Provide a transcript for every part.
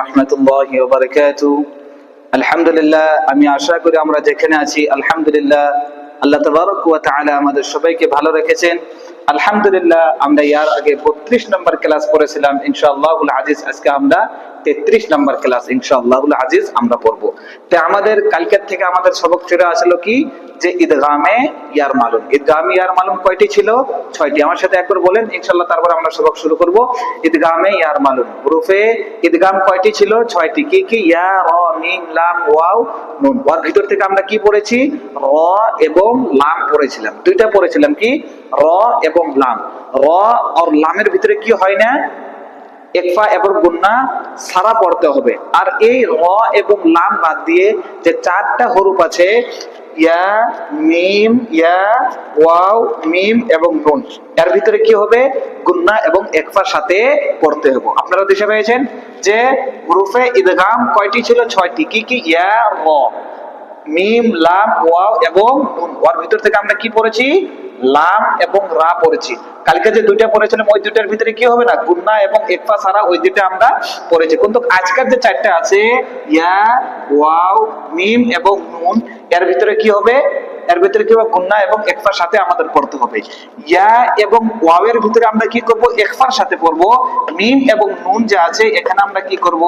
রহমতুল্লাহ আলহামদুলিল্লাহ, আমি আশা করি আমরা যেখানে আছি, আলহামদুলিল্লাহ, আল্লাহ তবারক আমাদের সবাইকে ভালো রেখেছেন। আলহামদুলিল্লাহ, আমরা ইয়ার আগে বত্রিশ নম্বর ক্লাস করেছিলাম ইনশাআল্লাহুল আজিজ। আজকে আমরা তেত্রিশ নম্বর ক্লাস, ইনশাআল্লাহুল আজিজ আমরা পড়ব। তো আমাদের, কালকের থেকে আমাদের সবক চলে আসলো কি? যে ঈদগামে ইয়ার মালুম। ঈদগামে ইয়ার মালুম কয়টি ছিল? ছয়টি। আমার সাথে একবার বলেন ইনশাল্লাহ তারপর আমরা সবক শুরু করব। ঈদগামে ইয়ার মালুম। হরফে ঈদগাম কয়টি ছিল? ছয়টি। কি কি? ইয়া, র, মিম, লাম, ওয়াও, নুন। ওয়ার ভিতর থেকে আমরা কি পড়েছি? র এবং লাম পড়েছিলাম। দুইটা পড়েছিলাম কি? র এবং লাম। র আর লামের ভিতরে কি হয় না? একফা এবং গুন্না সারা পড়তে হবে। আর এই র এবং লাম বাদ দিয়ে যে চারটা হরুপ আছে ইয়া, মিম, ইয়া, ওয়াও, মিম এবং নুন। এর ভিতরে কি হবে? গুন্না এবং একফার সাথে পড়তে হবে। আপনারা দেশে পেয়েছেন যে গ্রুপে ঈদগাম কয়টি ছিল? ছয়টি। কি কি? ইয়া, র। মিম, লাম, ওয়াও এবং নুন। ওয়ার ভিতর থেকে আমরা কি পড়েছি? লাম এবং রা পড়েছি। কালকে যে দুইটা পড়েছিলাম, ওই দুইটার ভিতরে কি হবে না? গুন্না এবং একফা ছাড়া ওই দুইটা আমরা পড়েছি। কিন্তু আজকের যে চারটা আছে, ইয়া, ওয়াও, মিম এবং নুন এর ভিতরে কি হবে? এর ভিতরে কি গুন্না এবং একফার সাথে আমাদের পড়তে হবে। ইয়া এবং ওয়াও এর ভিতরে আমরা কি করব? একফার সাথে পড়ব। মিম এবং নুন যা আছে, এখানে আমরা কি করব?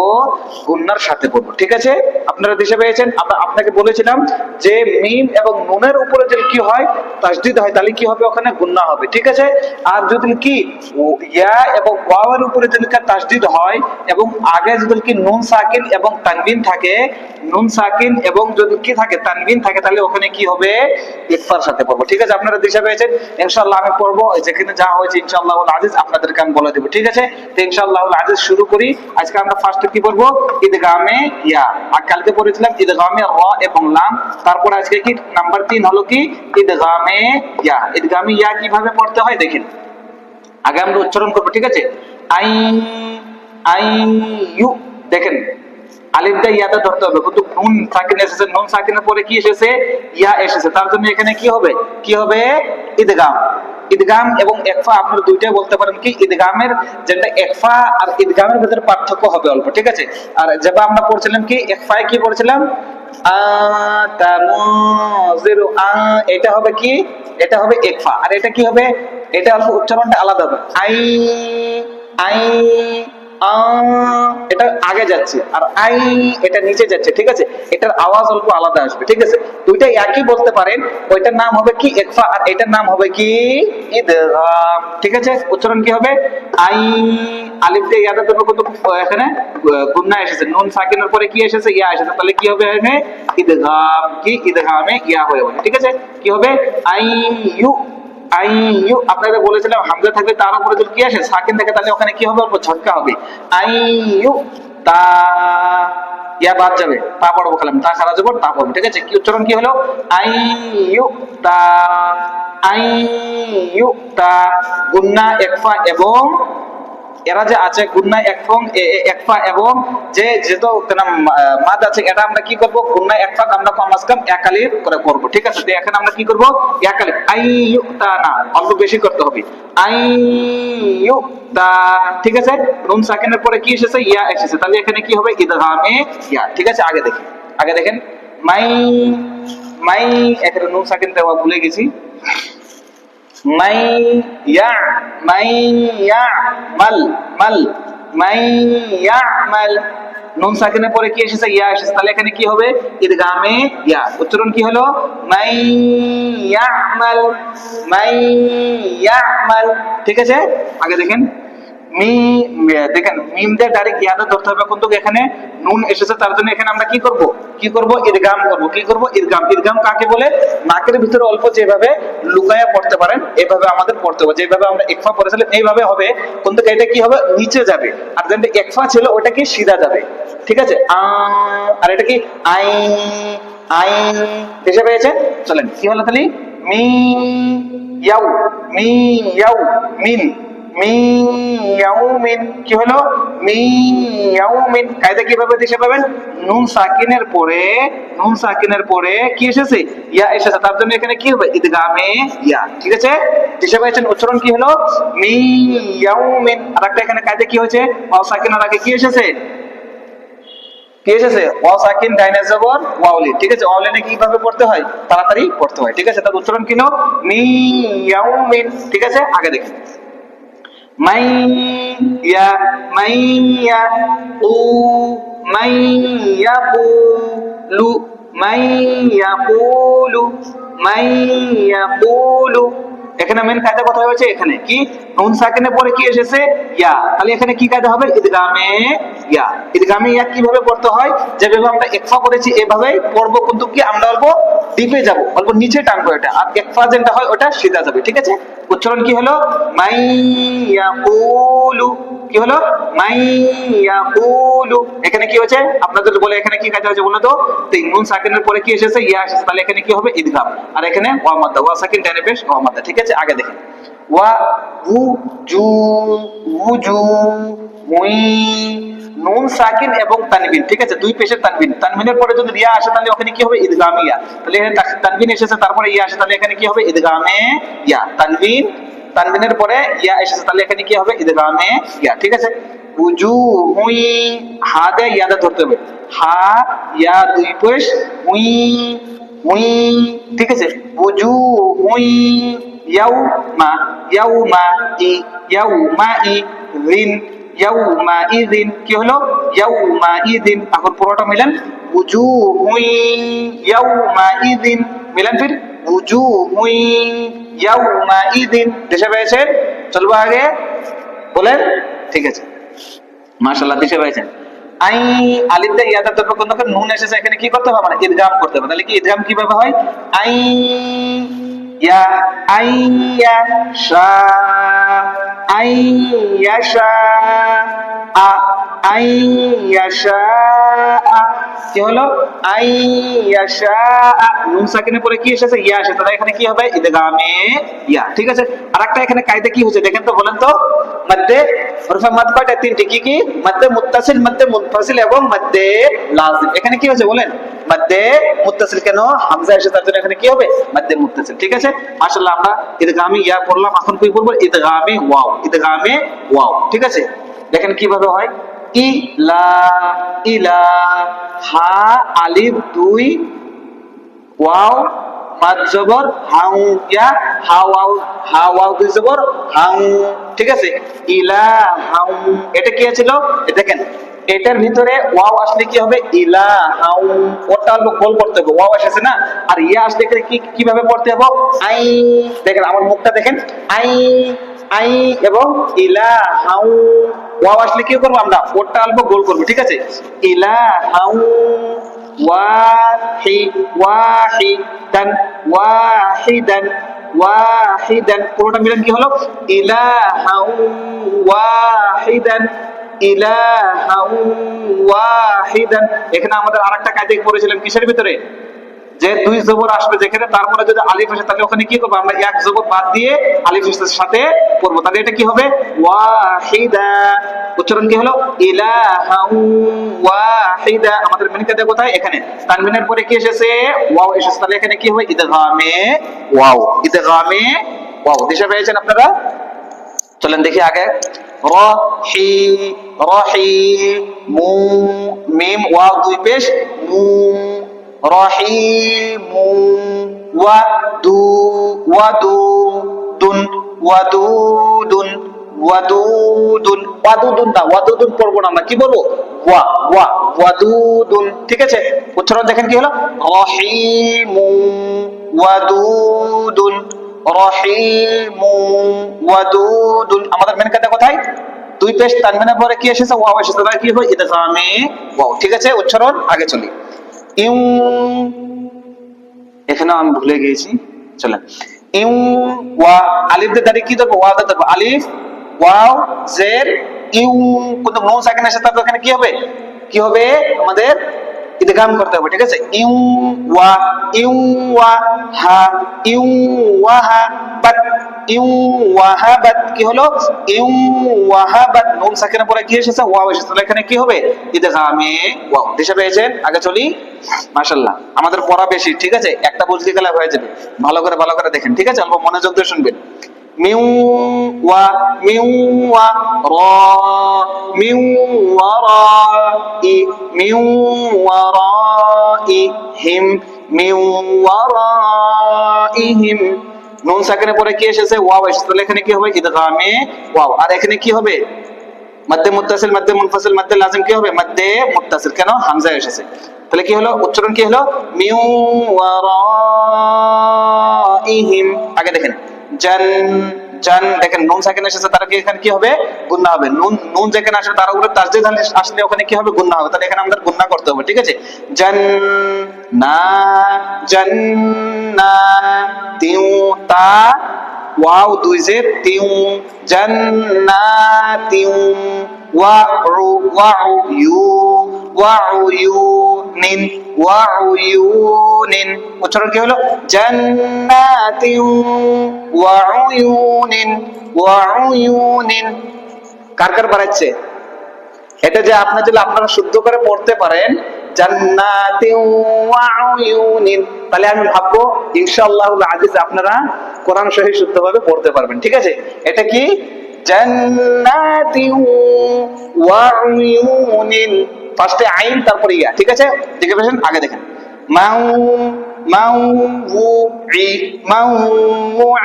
গুন্নার সাথে পড়ব। ঠিক আছে? আপনারা দেশে পেয়েছেন? আমরা আপনাকে বলেছিলাম যে মিম এবং নুনের উপরে যদি কি হয়, তাসদিদ হয়, তাহলে কি হবে ওখানে? গুন্না হবে। ঠিক আছে? আর যদি কি ইয়া এবং ওয়াও এর উপরে যদি তাসদিদ হয় এবং আগে যদি কি নুন সাকিন এবং তানবিন থাকে, নুন সাকিন এবং যদি কি থাকে, তানবিন থাকে, তাহলে ওখানে কি হবে? ইকফার সাথে পড়ব। ঠিক আছে, আপনারা দিশা পেয়েছেন। ইনশাআল্লাহ আমি পড়ব। যেখানে যা হয়েছে ইনশাআল্লাহ আজিজ, আপনাদেরকে আমি বলে দেবো। ঠিক আছে? তো ইনশাআল্লাহ আজিজ শুরু করি। আজকে আমরা ফার্স্ট কি পড়ব? ঈদগামে ইয়া। আর কালকে পড়েছিলাম ঈদগামে র এবং লাম। তারপর আজকে কি? নাম্বার তিন হলো কি? ঈদগামে ইয়া। ঈদগামে ইয়া কীভাবে পড়তে হয় দেখেন। আগে আমরা উচ্চারণ করব, ঠিক আছে? আই আই ইউ। দেখেন আলিফটা ইয়াটা ধরতে হবে, কিন্তু নুন সাকিন এসেছে, নুন সাকিনের পরে কি এসেছে? ইয়া এসেছে, তার জন্য এখানে কি হবে? কি হবে? ঈদগাম ঈদগাম এবং একফা, আপনারা দুইটাই বলতে পারেন কি? ঈদগামের যেটা একফা আর ঈদগামের ভিতরে পার্থক্য হবে অল্প, ঠিক আছে? আর যেটা আমরা পড়ছিলাম কি? একফায় কি পড়ছিলাম? এটা হবে কি? এটা হবে একফা। আর এটা কি হবে? এটা অল্প উচ্চারণটা আলাদা হবে। আই আই এটা আগে যাচ্ছে, আর আই এটা নিচে যাচ্ছে, ঠিক আছে? এটার আওয়াজ অল্প আলাদা আসবে, ঠিক আছে? দুইটা একই বলতে পারেন, ওইটার নাম হবে কি একফা, আর এটার নাম হবে কি ঠিক আছে? উচ্চারণ কি হবে? আই আলিফ দিয়ে কত, এখানে গুন্না এসেছে, নুন সাকিনের পরে কি এসেছে? ইয়া এসেছে, তাহলে কি হবে এখানে? ইদগাম কি? ইদগামে ইয়া হয়ে ঠিক আছে? কি হবে? আই, ইউ আই ইউ আপনাদের বলেছিলাম, হামজা থাকবে, তার উপরে যদি কি আসে, সাকিন থাকে তাহলে ওখানে কি হবে? ঝটকা হবে। আইউ তা, ইয়া বাদ যাবে তা পড়ব তা খারা যাব তা পড়ব, ঠিক আছে? কি উচ্চারণ কি হলো? আইউ ইউ, তা আইউ তা, গুন্না, একফা এবং এরা যে আছে গুন্না একফং এ- এ- একফা এবং যে যেহেতু মাদ আছে, এটা আমরা কি করব? গুন্না একফা আমরা কম আজ কম একালিফ করে করব, ঠিক আছে? তো এখানে আমরা কি করব? একালিফ আই তা না, অল্প বেশি করতে হবে। আই তা, ঠিক আছে? নুন সাকিনের পরে কি এসেছে? ইয়া এসেছে। তাহলে এখানে কি হবে? ইদগামে ইয়া, ঠিক আছে? আগে দেখেন আগে দেখেন। মাই মাই, এখানে নুন সাকিন দেওয়া ভুলে গেছি। মাল মাল পরে কি এসেছে? ইয়া এসেছে। তাহলে এখানে কি হবে? ঈদগামে ইয়া। উচ্চারণ কি হলো? মাই ইয়ামাল ঠিক আছে? আগে দেখেন। মি দেখেন মিম দিয়ে ডাইরেক্ট ইয়াদা ধরতে হবে কিন্তু এখানে নুন এসেছে, তার জন্য এখানে আমরা কি করব? কি করব? ঈদগাম করব। কি করব? ঈদগাম। ঈদগাম কাকে বলে? নাকের ভিতরে অল্প যেভাবে লুকায়া পড়তে পারেন এইভাবে আমাদের পড়তে হবে। যেভাবে আমরা একফা পড়েছিলাম, এইভাবে হবে। কিন্তু এটা কি হবে? নিচে যাবে। আর যেটা একফা ছিল, ওটা কি সিধা যাবে। ঠিক আছে? আর এটা কি? আই আই বুঝে পেয়েছে চলেন, কি হলো তাহলে? মি, ইয়াউ মি, ইয়াউ, মিন। কি হলো? কায়দা কীভাবে পাবেন নুন সাকিনের পরে, নুন সাকিনের পরে কি এসেছে? ইয়া এসেছে। তার জন্য এখানে কি হবে? ইদগামে ইয়া। ঠিক আছে? উচ্চারণ কি হলো? আর একটা এখানে কায়দা কি হয়েছে? ওয়াও সাকিনের আগে কি এসেছে? কি এসেছে? ওয়াও সাকিন ডাইনে জবর ওয়াউলি ঠিক আছে? ওয়াউলিনে কীভাবে পড়তে হয়? তাড়াতাড়ি পড়তে হয়। ঠিক আছে? তার উচ্চারণ কি হলো? মি ইয়াউমিন। ঠিক আছে? আগে দেখেন। এখানে মেন কায়দা কথা হয়েছে এখানে কি? নুন সাকিনের পরে কি এসেছে? ইয়া। তাহলে এখানে কি কায়দা হবে? ইদগামে ইয়া। ইয়া কীভাবে পড়তে হয়? যেভাবে আমরা একফা করেছি, এভাবেই পড়ব কিন্তু কি? আমরা অল্প ডিপে অল্প নিচে টানবো এটা। আর একফা যেটা হয়, ওটা সিধা যাবে, ঠিক আছে? উচ্চারণ কি হলো? মাই ইয়াকুলু। কি হলো? মাই ইয়াকুলু। এখানে কি হয়েছে? আপনাদের বলে এখানে কি কাজ হয়েছে বলুন তো? নুন সাকিনের পরে কি এসেছে? ইয়া এসেছে। তাহলে এখানে কি হবে? ইদগাম। আর এখানে ওয়া মাদ্দা ওয়া সাকিন টেনে পেশ ওয়া মাদ্দা ঠিক আছে? আগে দেখেন। ওয়া উ উজু মুই নুন সাকিন এবং তানবিন, ঠিক আছে? দুই পেশের তানবিন। তানবিনের পরে যদি রিয়া আসে, তাহলে ওখানে কি হবে? ইদগামে ইয়া তাহলে এখানে তানবিন এসেছে, তারপরে ইয়া আসে, তাহলে এখানে কি হবে? ইদগামে ইয়া। তানবিন, তানবিনের পরে ইয়া এসেছে, তাহলে এখানে কি হবে? ইদগামে ইয়া, ঠিক আছে? উজু হুই হা দে ইয়াদে ধরতে হবে। হা, ইয়া দুই পেশ হুই হুই ঠিক আছে? উজু হুই ইয়াউ, মা ইয়াউ, মা, ই, ইয়াউ, মা, ই, রিন ইয়াউমা ইদিন কি হলো? ইয়াউমা ইদিন এখন পুরোটা মিলান। উজু হুই ইয়াউমা ইদিন মিলান ফির। উজু হুই ইয়াউমা ইদিন দেশে পেয়েছেন চলবো আগে। বলেন? ঠিক আছে। মাশাআল্লাহ, দেশে পেয়েছেন আই আলিফে ইয়াদা কোন নুন এসেছে, এখানে কি করতে হবে? মানে ইদগাম করতে হবে। তাহলে কি ইদগাম কীভাবে হয়? আই ইয়া আই ইয়া শা আই ইয়াশা আ আই কি হলো? আই ইয়াশা নুন সাকিনের পরে কি এসেছে? ইয়া এসেছে। তাহলে এখানে কি হবে? ইদগামে ইয়া। ঠিক আছে? আরেকটা এখানে কায়দা কি হচ্ছে? দেখেন তো, বলেন তো। মধ্যে হরফে মদ কয়টা? তিনটি। কি কি? মধ্যে মুত্তাসিল, মধ্যে মুনফাসিল এবং মধ্যে লাজিম। এখানে কি হয়েছে? বলেন। মধ্যে মুত্তাসিল কেন? হামজা এসে তার জন্য এখানে কি হবে? মধ্যে মুত্তাসিল, ঠিক আছে? মাশাআল্লাহ, আমরা ইদগামে ইয়া পড়লাম, এখন কি বলব ইদগামে ওয়াও ইদগামে ওয়াও, ঠিক আছে? দেখেন কীভাবে হয়। ইলা ইলা, হা, আলিফ, দুই, ওয়াও পাঁচ জবর, হাউ, ইয়া হাওয়াও হাওয়াও দুই জবর, হাউ, ঠিক আছে? ইলা, হাউ, এটা কি ছিল দেখেন এটার ভিতরে ওয়াও আসলে কি হবে ইলা হাউ ওটা অল্প গোল করতে হবে ওয়াও এসেছে না আর ইয়া আসলে এখানে কি কিভাবে পড়তে হবে আই দেখেন আমার মুখটা দেখেন আই আই এবং ইলা হাউ ওয়াও আসলে কি করবো আমরা ওটা অল্প গোল করবো ঠিক আছে ইলা হাউ واحد واحدا واحدا ওয়াহিদান পুরোটা মিলান কি হলো ইলাহা ওয়াহিদান ইলাহা ওয়াহিদান। এখানে আমাদের আরেকটা কায়দা পড়েছিলাম কিসের ভিতরে? যে দুই জবর আসবে যেখানে তারপরে যদি আলিফ আসে, তাহলে ওখানে কি করব? আমরা এক জবর বাদ দিয়ে আলিফ সাথে তাহলে এটা কি হবে? ওয়াহিদা। উচ্চারণ কি হলো? ওয়াহিদা। আমাদের মেন কোথায়? এখানে। পরে কি এসেছে? ওয়াও এসেছে। তাহলে এখানে কি হবে? ইদগামে ওয়াও। ইদগামে ওয়াও। দিশা পেয়েছেন আপনারা? চলেন দেখি আগে। রহি রহি মু মিম ওয়াও দুই পেশ মু রহিমু ওয়াদু ওয়াদু দুন ওয়াদুদুন ওয়াদুদুন ওয়াদুদুন না ওয়াদুদুন পড়ব না আমরা কি বলব ওয়া ওয়া ওয়াদুদুন ঠিক আছে উচ্চারণ দেখেন কি হলো রহিমু ওয়াদুদুন রহিমু ওয়াদুদুন। আমাদের মেন কথা কোথায়? দুই পেশ তানবিনের পরে কি এসেছে? ওয়াও এসেছে, তাহলে কি হবে? ইদগামে ওয়াও। ঠিক আছে, উচ্চারণ, আগে চলি। ইউ এখানে আমি ভুলে গিয়েছি। চলেন। ইউ ওয়া, আলিফ দিয়ে দাঁড়িয়ে কি ধরবো? ওয়া ধরবো। আলিফ, ওয়াও, জের, ইউ কিন্তু নো সাকিন আসে তারপর এখানে কি হবে? কি হবে? আমাদের ইদগাম করতে হবে, ঠিক আছে? ইউ ওয়া ইউ ওয়া হা, ইউ ওয়া হা বাট ইউ ওয়াহাবাত কি হলো? ইউ ওয়াহাবাত নুন সাকিনের পরে কি এসেছে? ওয়াও এসেছে, তাহলে এখানে কি হবে? ইদগামে ওয়াও, দিশা পেয়েছেন আগে চলি। মাশাআল্লাহ, আমাদের পড়া বেশি, ঠিক আছে? একটা বুঝলি গেলে হয়ে যাবে। ভালো করে ভালো করে দেখেন, ঠিক আছে? অল্প মনোযোগ দিয়ে শুনবেন। মিউ ওয়া মিউ ওয়া র, মিউ ওয়া রা ই, মিউ ওয়া রা ই নুন সাকিনের পরে কি এসেছে? ওয়াও এসেছে। তাহলে এখানে কি হবে? ইদগামে ওয়াও। আর এখানে কি হবে? মধ্যে মুত্তাসিল মধ্যে মুনফাসিল মধ্যে লাজিম কি হবে? মধ্যে মুত্তাসিল। কেন? হামজা এসেছে। তাহলে কি হলো? উচ্চারণ কি হলো? মিউ ওয়ারাইহিম আগে দেখেন। জান জান, দেখেন, নুন সাকিন এসেছে তার কি এখানে কি হবে? গুন্না হবে। নুন নুন যেখানে আসবে তার উপরে তাসদিদ আসলে ওখানে কি হবে? গুন্না হবে। তাহলে এখানে আমাদের গুন্না করতে হবে, ঠিক আছে? জান, না জান, না, তিউ, তা, ওয়াও, দুই জের তিউ জান্নাতিউ ওয়াউ ওয়াউ ইউ ওয়াউ ইউ নিন ওয়াউ ইউ নিন উচ্চারণ কি হলো? জান্নাতিউ ওয়াউ ইউ নিন ওয়াউ ইউ নিন কার কার বাড়াচ্ছে এটা যে আপনি যদি আপনারা শুদ্ধ করে পড়তে পারেন তাহলে আমি ভাববো, ইনশাআল্লাহ আজিজ আপনারা কোরআন সহি শুদ্ধভাবে পড়তে পারবেন, ঠিক আছে? এটা কি? জান্নাতি ওয়া উয়ুনিন ফার্স্টে আইন, তারপরে ইয়া। ঠিক আছে? দেখে পেয়েছেন আগে দেখেন। মাউ মাউ ই মাউ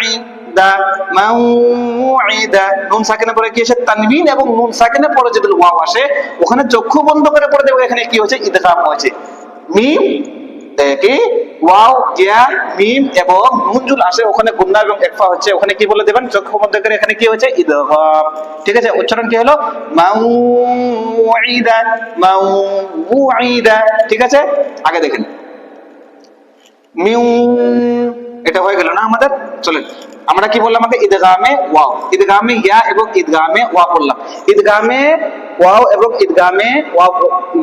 ই, দা মাউইদা নুন সাকিনের পরে কি এসে তানবিন এবং নুন সাকিনের পরে যদি ওয়াও আসে, ওখানে চক্ষু বন্ধ করে পড়ে দেবো এখানে কি হয়েছে? ইদগাম হয়েছে। মিম কি? ওয়াও জিয়া মিম এবং নুনজুল আসে ওখানে গুন্না এবং একফা হচ্ছে। ওখানে কি বলে দেবেন? চক্ষু মধ্যে করে এখানে কি হচ্ছে ইদগাম ঠিক আছে, উচ্চারণ কি হলো? মাউইদা মাউইদা ঠিক আছে? আগে দেখেন। মিউ, এটা হয়ে গেল না আমাদের? চলেন। আমরা কি বললাম আগে ঈদগামে ওয়াও। ঈদগামে ইয়া এবং ঈদগামে ওয়া বললাম ঈদগামে ওয়াও এবং ঈদগামে ওয়াও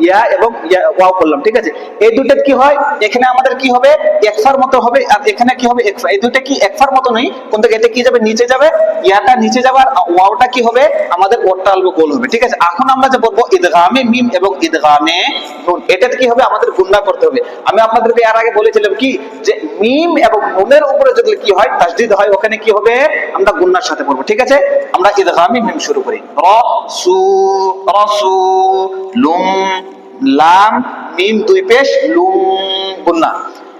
ইয়া এবং ওয়াও বললাম ঠিক আছে? এই দুটো কি হয়? এখানে আমাদের কি হবে? একফার মতো হবে, আর এখানে কি হবে? একফা এই দুটো কি একফার মতো নেই কিন্তু এটা কি যাবে? নিচে যাবে। ইয়াটা নিচে যাবে, আর ওয়াওটা কি হবে? আমাদের ওরটা আলবো গোল হবে, ঠিক আছে? এখন আমরা যে বলব ঈদগামে মিম এবং ঈদগামে নুন এটা কি হবে? আমাদের গুন্না করতে হবে। আমি আপনাদেরকে এর আগে বলেছিলাম কি? যে মিম এবং নুনের উপরে যদি কি হয়, তাসদিদ হয়, ওখানে কি হবে? আমরা গুন্নার সাথে পড়ব, ঠিক আছে? আমরা ইদগামি মিম শুরু করি। র সু রসু, লুম, লাম, মিম দুই পেশ, লুম, গুন্না।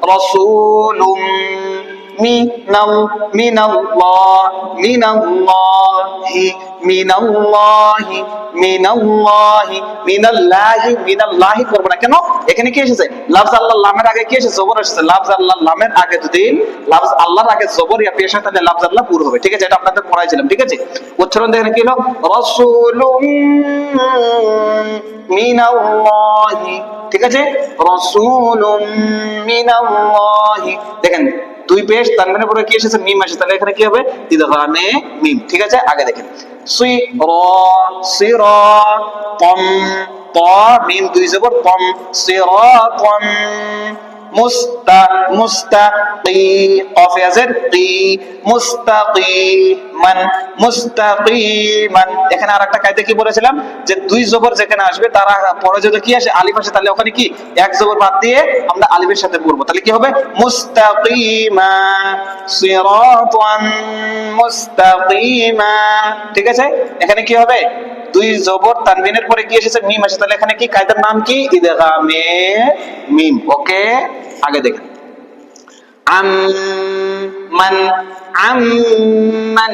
রসুলুম ঠিক আছে উচ্চারণ ঠিক আছে? রাসূলুম দেখেন দুই পেশ তানবিনের পরে কি এসেছে? মিম আসে তাহলে এখানে কি হবে? ইদগামে মিম। ঠিক আছে? আগে দেখেন। সুই, র শের পম ত মিম, দুই জবর তম সিরাতম মুস্তা মুস্তাকি কফ ইয়াজের কি মুস্তাকিমান মুস্তাকিমান এখানে আরেকটা কায়দা কি বলেছিলাম? যে দুই জবর যেখানে আসবে, তারা পরে যদি কি আসে, আলিফ আসে, তাহলে ওখানে কি? এক জবর বাদ দিয়ে আমরা আলিফের সাথে পড়ব। তাহলে কি হবে? মুস্তাকিমা সিরাতান মুস্তাকিমা ঠিক আছে? এখানে কি হবে? দুই জবর তানবিনের পরে কি এসেছে? মিম আসে তাহলে এখানে কি কায়দার নাম কি? ইদগামে মিম। ওকে? আগে দেখেন। আম মান আম মান,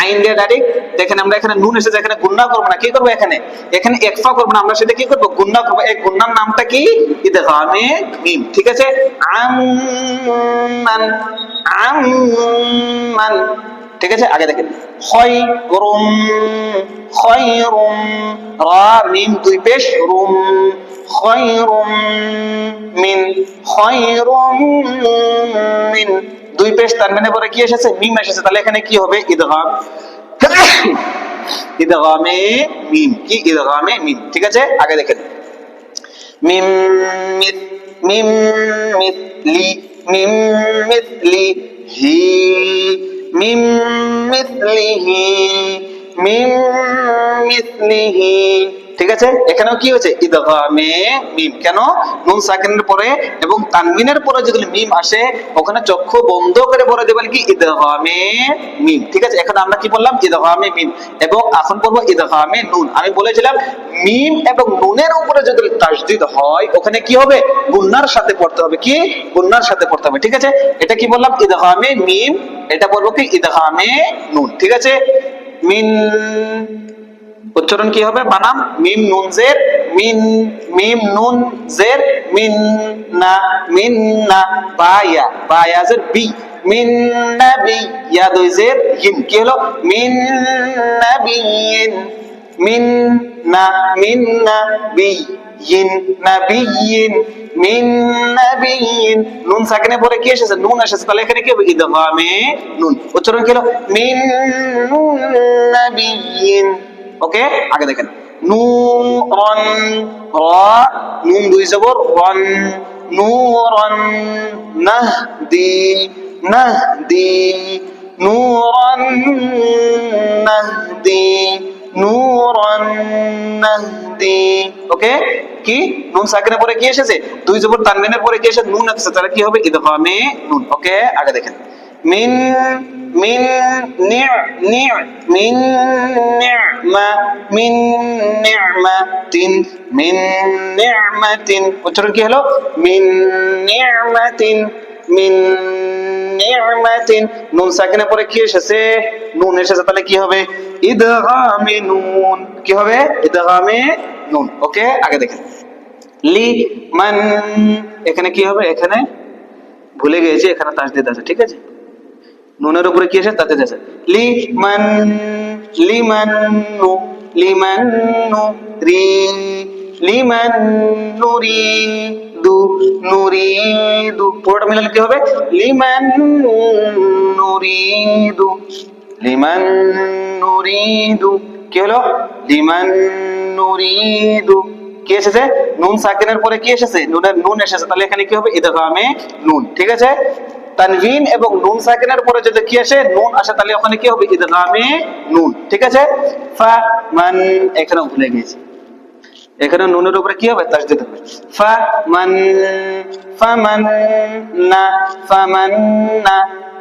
আইন দিয়ে ডাইরেক্ট দেখেন আমরা এখানে নুন এসেছে, এখানে গুন্না করব না। কি করব এখানে? এখানে একফা করব না। আমরা সেটা কি করব? গুন্না করব। এই গুন্নার নামটা কি? ইদগামে মিম। ঠিক আছে? আম মান আম মান ঠিক আছে? আগে দেখেন। খয়রুম খয়রুম রা মিম দুই পেশ, রুম, খয়রুম মিন খয়রুম মিন। দুই পেশ, তার মানে পরে কি এসেছে? মিম এসেছে। তাহলে এখানে কি হবে? ইদগাম। ইদগামে মিম। কি? ইদগামে মিম। ঠিক আছে? আগে দেখেন। মিম মিত, মিম মিথলি মিম মিথলি হি মিম মিথলিহি মিম মিথলিহি ঠিক আছে? এখানেও কি হয়েছে? ইদগামে মিম। কেন? নুন সাকিনের পরে এবং তানমিনের পরে যদি মিম আসে, ওখানে চক্ষু বন্ধ করে বলে দেবেন কি? ইদগামে মিম। ঠিক আছে? এখন আমরা কি বললাম? ইদগামে মিম। এবং এখন বলব ইদগামে নুন। আমি বলেছিলাম, মিম এবং নুনের উপরে যদি তাসদিদ হয়, ওখানে কি হবে? গুন্নার সাথে পড়তে হবে কি? গুন্নার সাথে পড়তে হবে। ঠিক আছে? এটা কি বললাম? ইদগামে মিম। এটা বলব কি? ইদগামে নুন। ঠিক আছে? মিন উচ্চারণ কি হবে? বানাম, মিম নুন জের, মিন, মিম নুন জের, মিন না মিন না, বায়া বায়া জের, বি, মিন নাবি দুই জের ইন কি হলো? মিন নাবিয়িন মিন না, মিন নাবি ইন নাবিয়িন মিন নাবিয়িন নুন সাকিনে পরে কি এসেছে? নুন এসেছে, তাহলে এখানে কি হবে? ইদগামে নুন। উচ্চারণ কি হলো? মিন নাবিয়িন ওকে? আগে দেখেন। নূরন র, নুন দুই জবর রন নূরন নাহদি নাহদি নূরন নাহদি নূরন নাহদি ওকে? কি? নুন সাকিনের পরে কি এসেছে? দুই জবর তানবিনের পরে কি এসেছে নুন এসেছে? তাহলে কি হবে? ইদগামে নুন। ওকে? আগে দেখেন। মিন নি'ম নি'ম মিন নি'মা, মিন নি'মাতিন মিন নি'মাতিন। উচ্চারণ কি হলো? মিন নি'মাতিন মিন নি'মাতিন। নুন সাকিনের পরে কি এসেছে? নুন এসেছে, তাহলে কি হবে? ইদগামে নুন। কি হবে? ইদগামে নুন। ওকে, আগে দেখেন। লি মান এখানে কি হবে? এখানে ভুলে গিয়েছি, এখানে তাস তাসদিদ আছে, ঠিক আছে? নুনের উপরে কি আছে তাতে আছে লি মান লিমান নু লিমান নু রি লিমান নুরি দু নুরি দু। পুরোটা মিলালে কি হবে? লিমান নুরিদু লিমান নুরিদু কি হলো? লিমান নুরিদু কি এসেছে? নুন সাকিনের পরে কি এসেছে? নুনের নুন এসেছে। তাহলে এখানে কি হবে? ইদগামে নুন, ঠিক আছে? তানভিন এবং নুন সাকিনের পরে যদি কি আসে? নুন আসে, তাহলে ওখানে কি হবে? ইদগামে নুন, ঠিক আছে? ফা মান, এখানে ভুলে গেছি এখানে নুনের উপরে কি হবে? তাসদিদ হবে। ফা মান ফা মান না, ফা মান না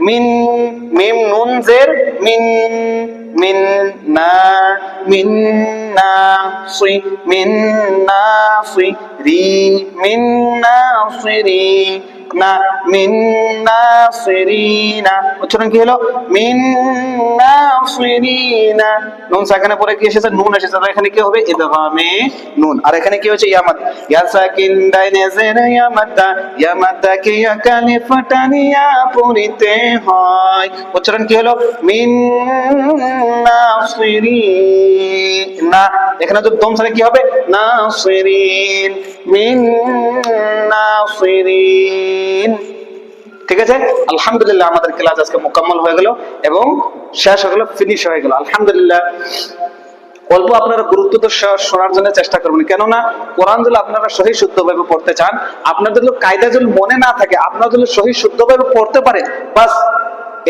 মিন, মিম নুন জের মিন মিন না মিন না সুই মিন না সুই রি, মিন না সুই রি। না মিন নাসিরিনা উচ্চারণ কি হলো? মিন নাসিরিনা নুন সাকিনের পরে কি এসেছে? নুন এসেছে। তাহলে এখানে কি হবে? ইদগামে নুন। আর এখানে কি হচ্ছে ইয়ামাত। ইয়া সাকিন ডাইনে জের ইয়ামাতা। ইয়ামাতা কে ইয়াকালিফ টানিয়া পড়িতে হয়। উচ্চারণ কি হলো? মিন নাসিরিনা এখানে যদি দম সালে কি হবে? নাসিরিন, মিন নাসিরিন। ঠিক আছে? আলহামদুলিল্লাহ আমাদের ক্লাস আজকে মোকাম্মল হয়ে গেল এবং শেষ হয়ে গেল ফিনিশ হয়ে গেল। আলহামদুলিল্লাহ। অল্প আপনারা গুরুত্ব তো শোনার জন্য চেষ্টা করবেন, কেননা কোরআন যদি আপনারা সহি শুদ্ধভাবে পড়তে চান, আপনাদের যদি কায়দা যদি মনে না থাকে, আপনারা যদি সহি শুদ্ধভাবে পড়তে পারেন, বাস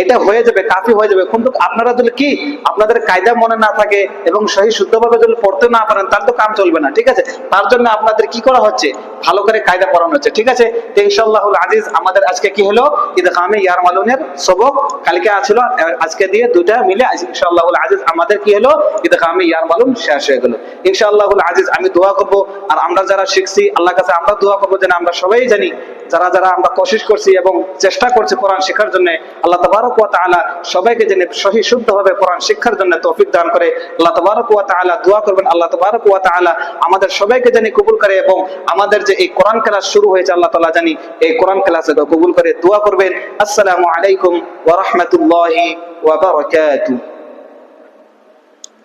এটা হয়ে যাবে, কাফি হয়ে যাবে। কিন্তু আপনারা যদি কি আপনাদের কায়দা মনে না থাকে এবং সহি শুদ্ধভাবে যদি পড়তে না পারেন, তাহলে তো কাম চলবে না, ঠিক আছে? তার জন্য আপনাদের কি করা হচ্ছে? ভালো করে কায়দা পড়ানো হচ্ছে, ঠিক আছে? তো ইনশাআল্লাহুল আজিজ, আমাদের আজকে কি হলো? ইদগামে ইয়ার মালুনের সবক কালকে আছিল, আজকে দিয়ে দুটা মিলে ইনশাআল্লাহুল আজিজ, আমাদের কি হলো? ইদগামে ইয়ার মালুন শেষ হয়ে গেল। ইনশাআল্লাহুল আজিজ, আমি দোয়া করব, আর আমরা যারা শিখছি, আল্লাহর কাছে আমরা দোয়া করব যেন আমরা সবাই জানি যারা যারা আমরা কোশিশ করছি এবং চেষ্টা করছি কোরআন শেখার জন্য, আল্লাহ তবারক ওয়া তাআলা সবাইকে যেন সহি, শুদ্ধভাবে কোরআন শিক্ষার জন্য তৌফিক দান করে, আল্লাহ তবারক ওয়া তাআলা দোয়া করবেন, আল্লাহ তবারক ওয়া তাআলা আমাদের সবাইকে জানি কবুল করে এবং আমাদের যে এই কোরআন ক্লাস শুরু হয়েছে, আল্লাহ তাআলা জানি এই কোরআন ক্লাসে কবুল করে দোয়া করবেন। আসসালামু আলাইকুম ওয়া রাহমাতুল্লাহি ওয়া বারাকাতুহু।